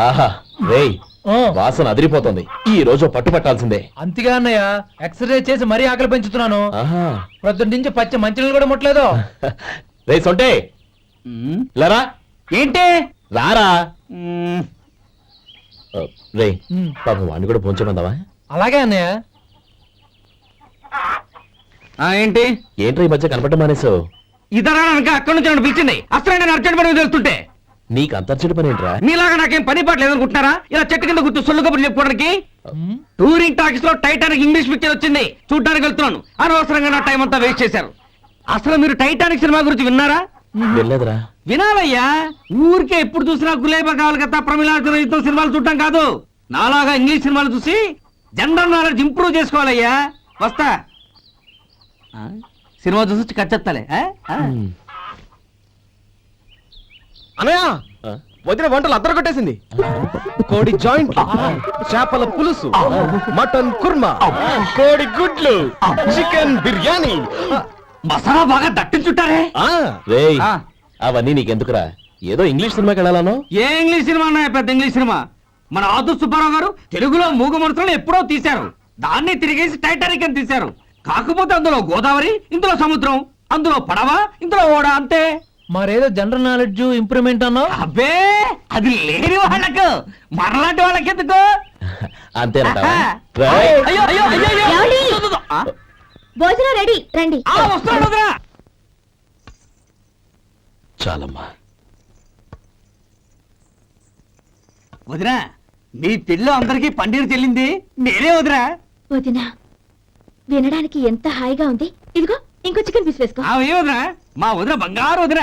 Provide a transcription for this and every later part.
ఆహా రేయ్ ఓ, వాసన అదిరిపోతుంది. ఈ రోజు పట్టు పట్టాల్సిందే అంతిగా అన్నయ్య ఎక్సర్సైజ్ చేసి మరీ ఆకలి పెంచుతున్నాను. ఆహా. ప్రొద్దున నుంచి పచ్చి మంచినీళ్ళు కూడా ముట్టలేదు. రే సొంటే. లరా ఏంటి? రారా. ఆ, రే ఉమ్, పాపం వాడిని కూడా పోంచమందావా? అలాగే అన్నయ్య. ఆ, ఏంటి? ఏంట్రా ఈ మధ్య కనపడటం మానేసావు ఇదరా అనక అక్కడి నుంచి నన్ను పిలిచింది. అసలు నేను అర్జెంట్ పని తెలుస్తుంటే నీకు అంతర్చడి పని ఏంట్రా? మీలాగా నాకేం పని పాట లేదనుకుంటున్నారా? ఇలా చెట్టు కింద గుర్తు సొల్లు కబుర్లు చెప్పుకోవడానికి టూరింగ్ టాకీస్లో టైటానిక్ ఇంగ్లీష్ పిక్చర్ వచ్చింది. చూడడానికి వెళ్తున్నాను. అనవసరంగా నా టైం అంతా వేస్ట్ చేశారు. అసలు మీరు టైటానిక్ సినిమా గురించి విన్నారా? వెళ్ళలేదురా వినాలయ్యా. ఊరికే ఎప్పుడు చూసినా గులేబా కావాలి కదా ప్రమిళాతో సినిమాలు చూడటం కాదు. నాలాగా ఇంగ్లీష్ సినిమాలు చూసి జనరల్ నాలెడ్జ్ ఇంప్రూవ్ చేసుకోవాలయ్యా. వస్తా. ఆ? సినిమా చూసి కచ్చెత్తాలే. ఆ? వదిన వంటలు అద్దరు కొట్టేసింది. కోడి జాయింట్ చేపల పులుసు మటన్ కుర్మా కోడి గుడ్లు చికెన్ బిర్యానీ. మసాలా బాగా దట్టించుంటారే. ఆ. రేయ్ ఆ. అవన్నీ నీకెందుకురా? ఏదో ఇంగ్లీష్ సినిమాకి వెళ్ళాలను? ఏ ఇంగ్లీష్ సినిమా అన్నా పెద్ద ఇంగ్లీష్ సినిమా? మన ఆదు సుబ్బారావు గారు తెలుగులో మూగ మనుషులను ఎప్పుడో తీశారు. దాన్ని తిరిగేసి టైటానిక్ అని తీశారు. కాకపోతే అందులో గోదావరి ఇందులో సముద్రం అందులో పడవ ఇందులో ఓడ అంతే. మరేదో జనరల్ నాలెడ్జ్ ఇంప్రూవ్మెంట్ అన్నావు అబ్బే అది లేని వాళ్ళకు మనలాంటి వాళ్ళకి ఎందుకు అంతేనంటావా ఆహా. రేయ్. అయ్యో అయ్యో అయ్యో అయ్యో. ఏమండి? దు, దు, దు. ఆ? భోజనం రెడీ రండి ఆ, వస్తున్నాడు వదరా. చాలమ్మా వదినా మీ పెళ్ళి అందరికీ పన్నీరు చెల్లింది నేనే వదినా వదినా వినడానికి ఎంత హాయిగా ఉంది ఇదిగో ఇంకో చికెన్ పీస్ వేసుకో ఆ ఏ వదినా మా వదిన బంగారు వదిన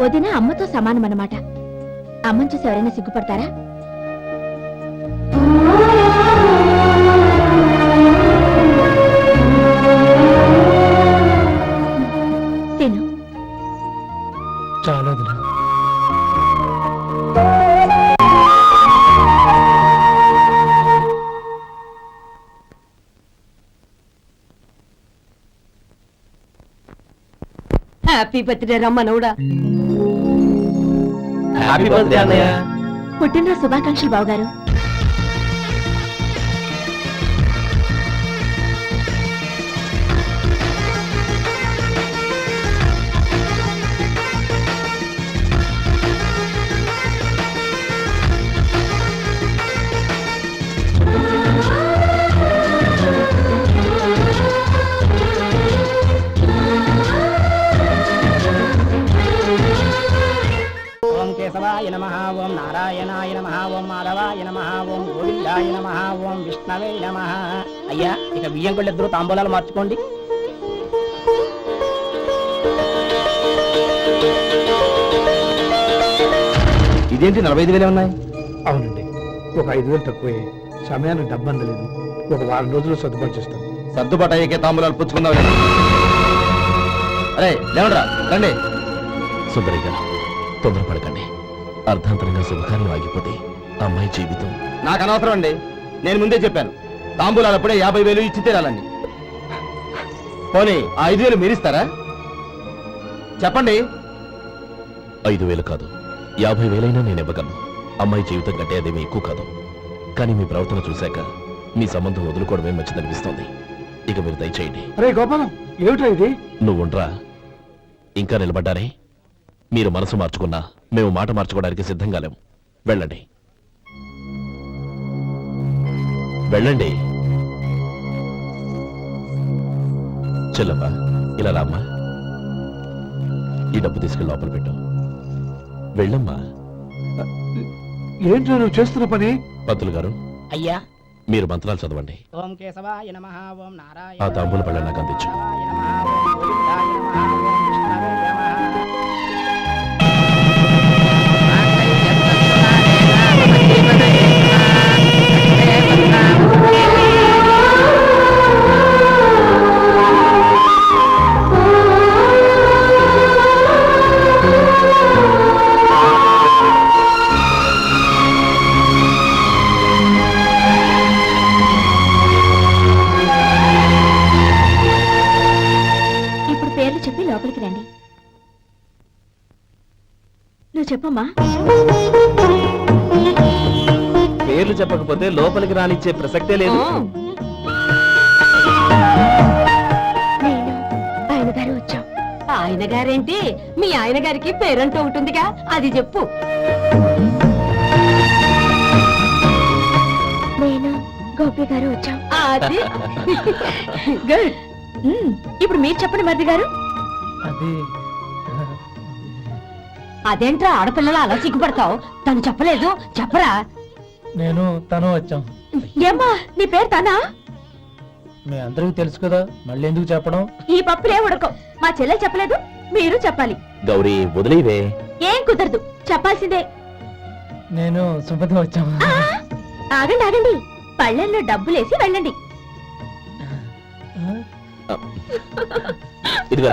వదిన అమ్మతో సమానమన్నమాట. అమ్మని చూసి ఎవరైనా సిగ్గుపడతారా? హ్యాపీ బర్త్డే రమ్మనవుడా హ్యాపీ బర్త్డే అన్నయ్య. పుట్టినరోజు శుభాకాంక్షలు బావగారు. నమ ఓం నారాయణాయ నమ ఓం మాధవాయ నమ ఓం గోవిందాయ నమ ఓం విష్ణవే నమ. అయ్యా ఇక బియ్యం కొళ్ళు ఇద్దరు తాంబూలాలు మార్చుకోండి. ఇదేంటి నలభై ఐదు వేలే ఉన్నాయి? అవునండి. ఒక ఐదు వేలు తక్కువే. సమయానికి డబ్బు అందలేదు ఒక వారం రోజుల్లో సర్దుబాటు చేస్తాను. సర్దుబాటు అయ్యే తాంబూలాలు పుచ్చుకుందాం అరే లేవడరా రండి. సుందరి గారు తొందరపడకండి. అర్ధాంతరంగా శుభకార్యం ఆగిపోతే అమ్మాయి జీవితం. నాకు అనవసరం అండి. నేను ముందే చెప్పాను. తాంబూలాలు అప్పుడే యాభై వేలు ఇచ్చి తీరాలండి. పోనీ ఆ ఐదు వేలు మీరిస్తారా? చెప్పండి. ఐదు వేలు కాదు. యాభై వేలైనా నేను ఇవ్వగలను. అమ్మాయి జీవితం కంటే అదేమీ ఎక్కువ కాదు. కానీ మీ ప్రవర్తన చూశాక మీ సంబంధం వదులుకోవడమే మంచిదనిపిస్తోంది. ఇక మీరు దయచేయండి. అరే గోపాలం ఏమిటా ఇది? నువ్వుండ్రా. ఇంకా నిలబడ్డారే? మీరు మనసు మార్చుకున్నా మేము మాట మార్చుకోవడానికి సిద్ధంగా లేము. వెళ్ళండి. వెళ్ళండి. చెల్లమ్మా ఇలా రామ్మా. ఈ డబ్బు తీసుకెళ్ళి లోపల పెట్టు. వెళ్ళమ్మా. ఏంటో నువ్వు చేస్తున్న పని? పంతులు గారు అయ్యా. మీరు మంత్రాలు చదవండి. ఓం కేశవాయ నమః ఓం నారాయణ ఆ తాంబూల పళ్ళ నాకు అందించు పేర్లు చెప్పకపోతే లోపలికి రానిచ్చే ప్రసక్తే లేదు. నేను ఆయన గారు వచ్చాం. ఆయన గారేంటి? మీ ఆయన గారికి పేరంటూ ఉంటుందిగా. అది చెప్పు. నేను గోపి గారు వచ్చాం. అది. గుడ్ మ్మ్. ఇప్పుడు మీరు చెప్పండి మరిది గారు. అది. అదేంట్రా ఆడపిల్లలు అలా సిగ్గుపడతావు తను చెప్పలేదు. చెప్పరా? నేను తను వచ్చాం. ఏమ్మా నీ పేరు తనా? మీ అందరికీ తెలుసు కదా మళ్ళీ ఎందుకు చెప్పడం? ఈ పప్పులే ఉడకం మా చెల్లెలు చెప్పలేదు మీరు చెప్పాలి. గౌరీ వదిలేవే. ఏం కుదరదు చెప్పాల్సిందే. నేను సుమతి వచ్చాం ఆ, ఆగండి ఆగండి. పళ్ళెల్లో డబ్బులేసి వెళ్ళండి. ఇదిగా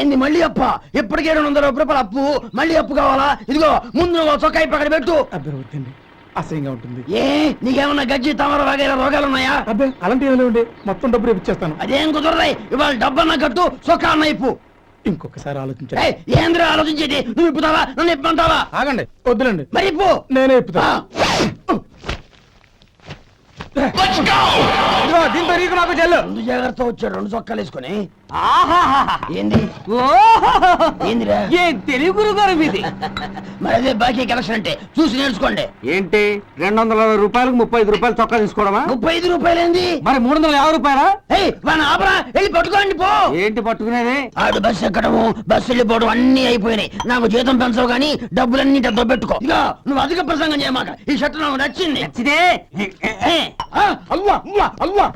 ఏంది మళ్ళీ అప్ప? ఇప్పటికే రెండు వందల రూపాయల అప్పు. మళ్ళీ అప్పు కావాలా? ఇదిగో ముందు చొక్కాయి పక్కన పెట్టు. అబ్బే వద్దండి. అసహ్యంగా ఉంటుంది. ఏ? నీకేమన్నా గజ్జి తమర వగైరా రోగాలు ఉన్నాయా అబ్బే అలాంటి ఏమైనా ఉండే మొత్తం డబ్బు రేపు ఇచ్చేస్తాను. అదేం కుదరదాయి ఇవాళ డబ్బన్నా కట్టు చొక్కా అన్న ఇప్పు. ఇంకొకసారి ఆలోచించండి. ఏంద్రా ఆలోచించేది? నువ్వు ఇప్పుతావా? నన్ను ఇప్పమంటావా? ఆగండి వద్దులండి. మరి ఇప్పు. నేనే ఇప్పుతా. దీంతో నీకు నాకు చెల్లు రెండు జాగ్రత్త వచ్చాడు రెండు చొక్కాలు వేసుకొని. ఏంది. ఏందిరా? ఏ తెలివి గురుగారు మీది? మరి అదే బాకీ కలెక్షన్ అంటే చూసి నేర్చుకోండి. ఏంటి? రెండు వందల అరవై రూపాయలకు ముప్పై ఐదు రూపాయలు చొక్కా తీసుకోవడమా? ముప్పై ఐదు రూపాయలు ఏంది? మరి మూడు వందల యాభై రూపాయలా? ఏయ్ మన ఆపరా వెళ్ళి పట్టుకోండి పో. ఏంటి పట్టుకునేది? ఆడు బస్సు ఎక్కడము బస్సు వెళ్ళిపోవడం అన్ని అయిపోయినాయి. నాకు జీతం పెంచవు కానీ డబ్బులన్నీ డబ్బు పెట్టుకో. ఇక నువ్వు అధిక ప్రసంగం చేయమాక. ఈ షర్ట్ నాకు నచ్చింది. నచ్చితే ఏ, ఆ, అల్వా అల్వా అల్వా ఛీ,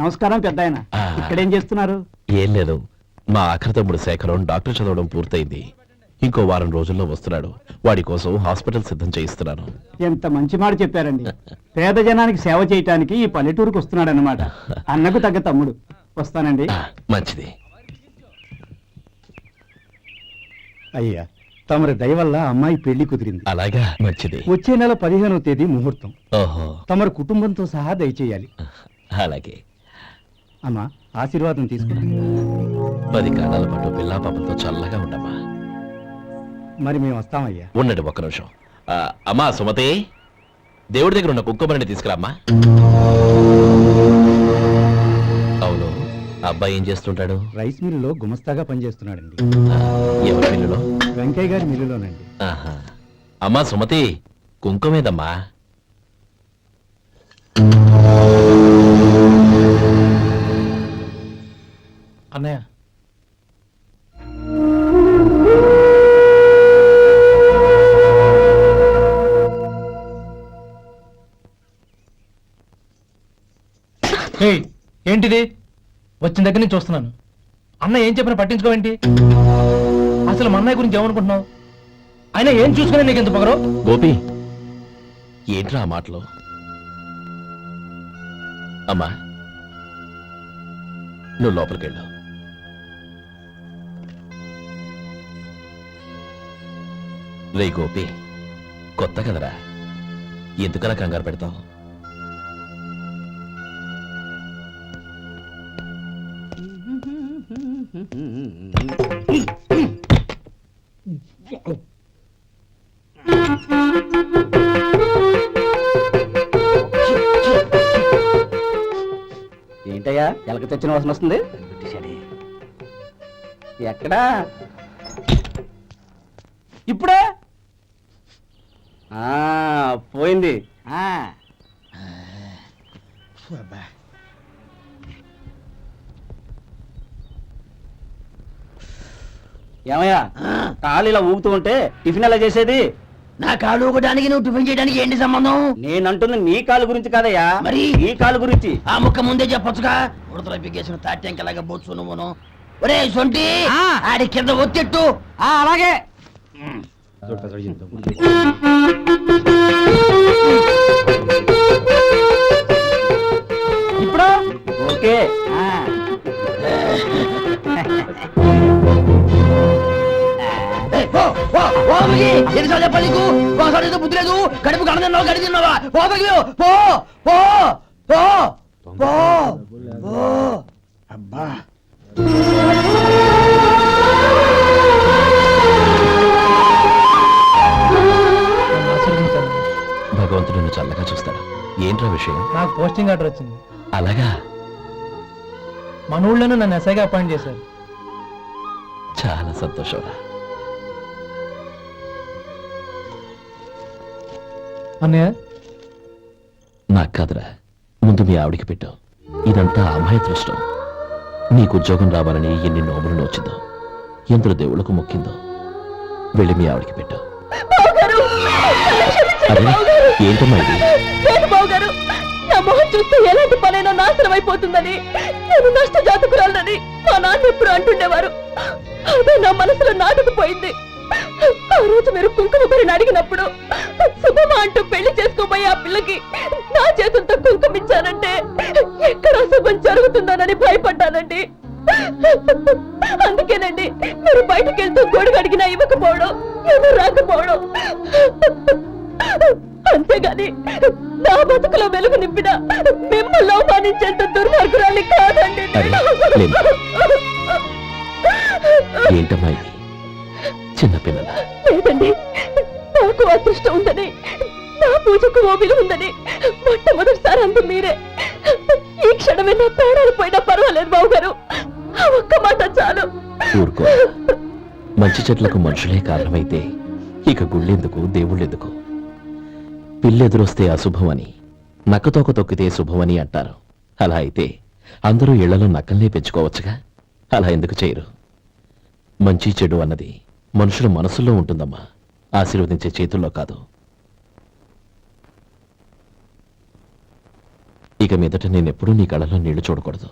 నమస్కారం పెద్ద ఆయన ఆ. ఇక్కడేం చేస్తున్నారు? ఏం లేదు. మా ఆఖరి తమ్ముడు శేఖరం డాక్టర్ చదవడం పూర్తయింది. ఇంకో వారం రోజుల్లో వస్తున్నాడు. వాడి కోసం హాస్పిటల్ సిద్ధం చేయిస్తున్నాను. ఎంత మంచి మాట చెప్పారండి. పేద జనానికి సేవ చేయటానికి ఈ పల్లెటూరుకు వస్తున్నాడు అనమాట అన్నకు తగ్గ తమ్ముడు. వస్తానండి. ఆ, మంచిది. అయ్యా తమరి దయ వల్ల అమ్మాయి పెళ్ళి కుదిరింది. అలాగా? మంచిది. వచ్చే నెల పదిహేనవ తేదీ ముహూర్తం. ఓహో. తమరి కుటుంబంతో సహా దయచేయాలి. అలాగే. అమ్మా ఆశీర్వాదం తీసుకున్నా పది కాలాల పాటు పిల్లా పాపలతో చల్లగా ఉండమ్మా. మరి మేము వస్తామయ్యా. ఉండండి ఒక్క నిమిషం. ఆ, అమ్మా సుమతి దేవుడి దగ్గర ఉన్న కుక్కమరిని తీసుకురామ్మా. అవును అబ్బాయి ఏం చేస్తుంటాడు? రైస్ మిల్లులో గుమస్తాగా పనిచేస్తున్నాడండి. ఆ, ఎవరి పిల్లలో వెంకయ్య గారి మిల్లులోనండి. ఆహా. అమ్మా సుమతి కుంకుమేదమ్మా. అన్నయ్య. ఏయ్ ఏంటిది? వచ్చిన దగ్గర నుంచి చూస్తున్నాను. అన్న ఏం చెప్పినా పట్టించుకోవేంటి అసలు మా అన్నయ్య గురించి ఏమనుకుంటున్నావు? అయినా ఏం చూసుకునే నీకు ఎంత పొగరు? గోపి ఏంట్రా ఆ మాటలు? అమ్మా నువ్వు లోపలికి వెళ్ళు రే గోపి కొత్త కదరా? ఎందుకలా కంగారు పెడతావు? ఏంటయ్యా ఎలక తెచ్చిన వాసన వస్తుంది? ఎక్కడా? ఇప్పుడే ఆ, పోయింది. ఆ. ఏమయ్యా కాలు ఇలా ఊగుతూ ఉంటే టిఫిన్ ఎలా చేసేది? నా కాలు ఊగడానికి నువ్వు టిఫిన్ చేయడానికి ఏంటి సంబంధం? నేనంటుంది నీ కాలు గురించి కాదయ్యా. మరి? నీ కాలు గురించి. ఆ ముక్క ముందే చెప్పొచ్చుగా? ఉడతలో పిగేసిన తాట్యంకలాగా బొచ్చు నువ్వును. ఒరే సొంటి. ఆడి కింద ఒత్తిట్టు. ఆ, అలాగే. ఓకే. ఆ. ఏయ్, పో, పో, పో అమ్మకి. ఎన్నిసార్లు చెప్పాలి నీకు? ఒకసారి ఏదో బుద్ధి లేదు. కడుపు కడ తిన్నావా? గడి తిన్నావా? పో అమ్మకి నువ్వు. పో పో పో పో పో. అబ్బా. చల్లగా చూస్తాడు. ఏంట్రా విషయం? నాకు పోస్టింగ్ ఆర్డర్ వచ్చింది. అలాగా? మన ఊళ్ళోనే నన్ను ఎస్ఐగా అపాయింట్ చేశారు. చాలా సంతోషంరా అన్నయ్య? నాకు కాదురా. ముందు మీ ఆవిడికి పెట్టావు ఇదంతా ఆ అమ్మాయి దృష్టం. నీకు ఉద్యోగం రావాలని ఎన్ని నోములు నోచిందో ఎందరు దేవుళ్ళకు మొక్కిందో వెళ్ళి మీ ఆవిడికి పెట్టావు అరే ఏంటమ్మా ఇది? చూస్తే ఎలాంటి పనైనా నాశనం అయిపోతుందని. నేను నష్ట జాతకురాలని మా నాన్న ఎప్పుడు అంటుండేవారు. అదే నా మనసులో నాటుకుపోయింది. ఆ రోజు మీరు కుంకుమ భరిని అడిగినప్పుడు శుభమా అంటూ పెళ్ళి చేసుకోబోయే ఆ పిల్లకి నా చేతులతో కుంకుమ ఇచ్చానంటే ఎక్కడ శుభం జరుగుతుందోనని భయపడ్డానండి. అందుకేనండి మీరు బయటకెళ్తూ గొడుగు అడిగినా ఇవ్వకపోవడం ఎవరు రాకపోవడం. అంతేగాని నా బతుకులో వెలుగు నింపిన మిమ్మల్ని అవమానించేంత దుర్మార్గురాలి కాదండి. ఏంటమ్మా చిన్నపిల్లల లేదండి. నాకు అదృష్టం ఉందని నా పూజకు ఓ ఉందని మొట్టమొదటిసారి అంది మీరే. ఈ క్షణమే నా ప్రాణాలు పోయినా పర్వాలేదు బాబు గారు ఆ ఒక్క మాట చాలు. మంచి చెట్లకు మనుషులే కారణమైతే ఇక గుళ్ళెందుకు దేవుళ్ళెందుకు? పిల్లెదురొస్తే అశుభమని నక్కతోక తొక్కితే శుభమని అంటారు. అలా అయితే అందరూ ఇళ్ళలో నక్కల్నే పెంచుకోవచ్చుగా? అలా ఎందుకు చేయరు? మంచి చెడు అన్నది మనుషుల మనసుల్లో ఉంటుందమ్మా. ఆశీర్వదించే చేతుల్లో కాదు. ఇక మీదట నేనెప్పుడూ నీ కళలో నీళ్ళు చూడకూడదు.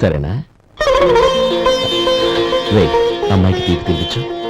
సరేనా? రే అమ్మాయికి తీపి తినిపించు.